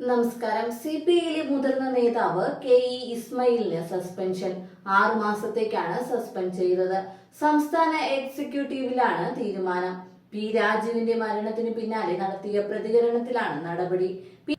നമസ്കാരം. C P ഐയിലെ മുതിർന്ന നേതാവ് കെ ഇ ഇസ്മയിലിന് സസ്പെൻഷൻ. ആറു മാസത്തേക്കാണ് സസ്പെൻഡ് ചെയ്തത്. സംസ്ഥാന എക്സിക്യൂട്ടീവിലാണ് തീരുമാനം. പി രാജുവിന്റെ മരണത്തിന് പിന്നാലെ നടത്തിയ പ്രതികരണത്തിലാണ് നടപടി.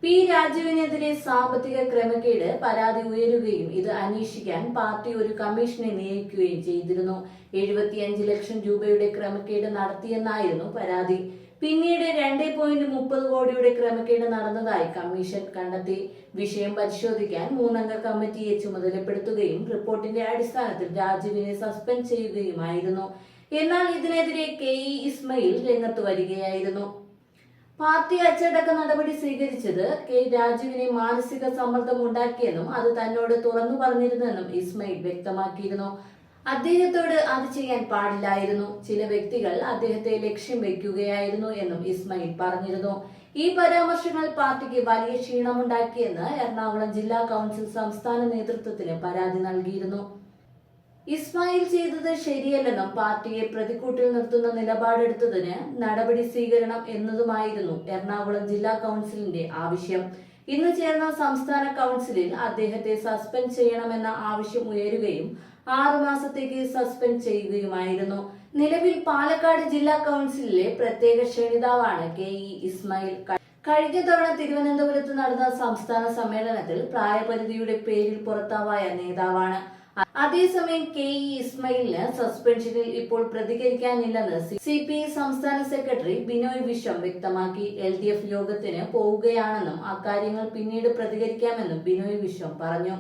പി- രാജുവിനെതിരെ സാമ്പത്തിക ക്രമക്കേട് പരാതി ഉയരുകയും ഇത് അന്വേഷിക്കാൻ പാർട്ടി ഒരു കമ്മീഷനെ നിയമിക്കുകയും ചെയ്തിരുന്നു. എഴുപത്തിയഞ്ച് ലക്ഷം രൂപയുടെ ക്രമക്കേട് നടത്തിയെന്നായിരുന്നു പരാതി. പിന്നീട് രണ്ട് പോയിന്റ് മുപ്പത് കോടിയുടെ ക്രമക്കേട് നടന്നതായി കമ്മീഷൻ കണ്ടെത്തി. വിഷയം പരിശോധിക്കാൻ മൂന്നംഗ കമ്മിറ്റിയെ ചുമതലപ്പെടുത്തുകയും റിപ്പോർട്ടിന്റെ അടിസ്ഥാനത്തിൽ രാജുവിനെ സസ്പെൻഡ് ചെയ്യുകയുമായിരുന്നു. എന്നാൽ ഇതിനെതിരെ കെ ഇ ഇസ്മയിൽ രംഗത്ത് വരികയായിരുന്നു. പാർട്ടി അച്ചടക്ക നടപടി സ്വീകരിച്ചത് കെ രാജുവിനെ മാനസിക സമ്മർദ്ദം ഉണ്ടാക്കിയെന്നും അത് തന്നോട് തുറന്നു പറഞ്ഞിരുന്നെന്നും ഇസ്മയിൽ വ്യക്തമാക്കിയിരുന്നു. അദ്ദേഹത്തോട് അത് ചെയ്യാൻ പാടില്ലായിരുന്നു. ചില വ്യക്തികൾ അദ്ദേഹത്തെ ലക്ഷ്യം വെക്കുകയായിരുന്നു എന്നും ഇസ്മയിൽ പറഞ്ഞിരുന്നു. ഈ പരാമർശങ്ങൾ പാർട്ടിക്ക് വലിയ ക്ഷീണമുണ്ടാക്കിയെന്ന് എറണാകുളം ജില്ലാ കൗൺസിൽ സംസ്ഥാന നേതൃത്വത്തിന് പരാതി നൽകിയിരുന്നു. ഇസ്മായിൽ ചെയ്തത് ശരിയല്ലെന്നും പാർട്ടിയെ പ്രതിക്കൂട്ടിൽ നിർത്തുന്ന നിലപാടെടുത്തതിന് നടപടി സ്വീകരണം എന്നതുമായിരുന്നു എറണാകുളം ജില്ലാ കൗൺസിലിന്റെ ആവശ്യം. ഇന്ന് ചേർന്ന സംസ്ഥാന കൗൺസിലിൽ അദ്ദേഹത്തെ സസ്പെൻഡ് ചെയ്യണമെന്ന ആവശ്യം ഉയരുകയും ആറു മാസത്തേക്ക് സസ്പെൻഡ് ചെയ്യുകയുമായിരുന്നു. നിലവിൽ പാലക്കാട് ജില്ലാ കൗൺസിലിലെ പ്രത്യേക ക്ഷണിതാവാണ് കെ ഇ ഇസ്മായിൽ. കഴിഞ്ഞ തവണ തിരുവനന്തപുരത്ത് നടന്ന സംസ്ഥാന സമ്മേളനത്തിൽ പ്രായപരിധിയുടെ പേരിൽ പുറത്താവായ നേതാവാണ്. അതേസമയം കെ ഇ ഇസ്മയിലിന് സസ്പെൻഷനിൽ ഇപ്പോൾ പ്രതികരിക്കാനില്ലെന്ന് സി പി ഐ സംസ്ഥാന സെക്രട്ടറി ബിനോയ് വിശ്വം വ്യക്തമാക്കി. എൽ ഡി എഫ് യോഗത്തിന് പോവുകയാണെന്നും അക്കാര്യങ്ങൾ പിന്നീട് പ്രതികരിക്കാമെന്നും ബിനോയ് വിശ്വം പറഞ്ഞു.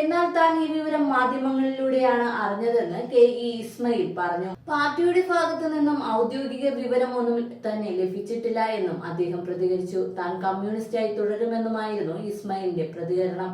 എന്നാൽ താൻ ഈ വിവരം മാധ്യമങ്ങളിലൂടെയാണ് അറിഞ്ഞതെന്ന് കെ ഇ ഇസ്മയിൽ പറഞ്ഞു. പാർട്ടിയുടെ ഭാഗത്തു നിന്നും ഔദ്യോഗിക വിവരമൊന്നും തന്നെ ലഭിച്ചിട്ടില്ല എന്നും അദ്ദേഹം പ്രതികരിച്ചു. താൻ കമ്മ്യൂണിസ്റ്റായി തുടരുമെന്നുമായിരുന്നു ഇസ്മയിലിന്റെ പ്രതികരണം.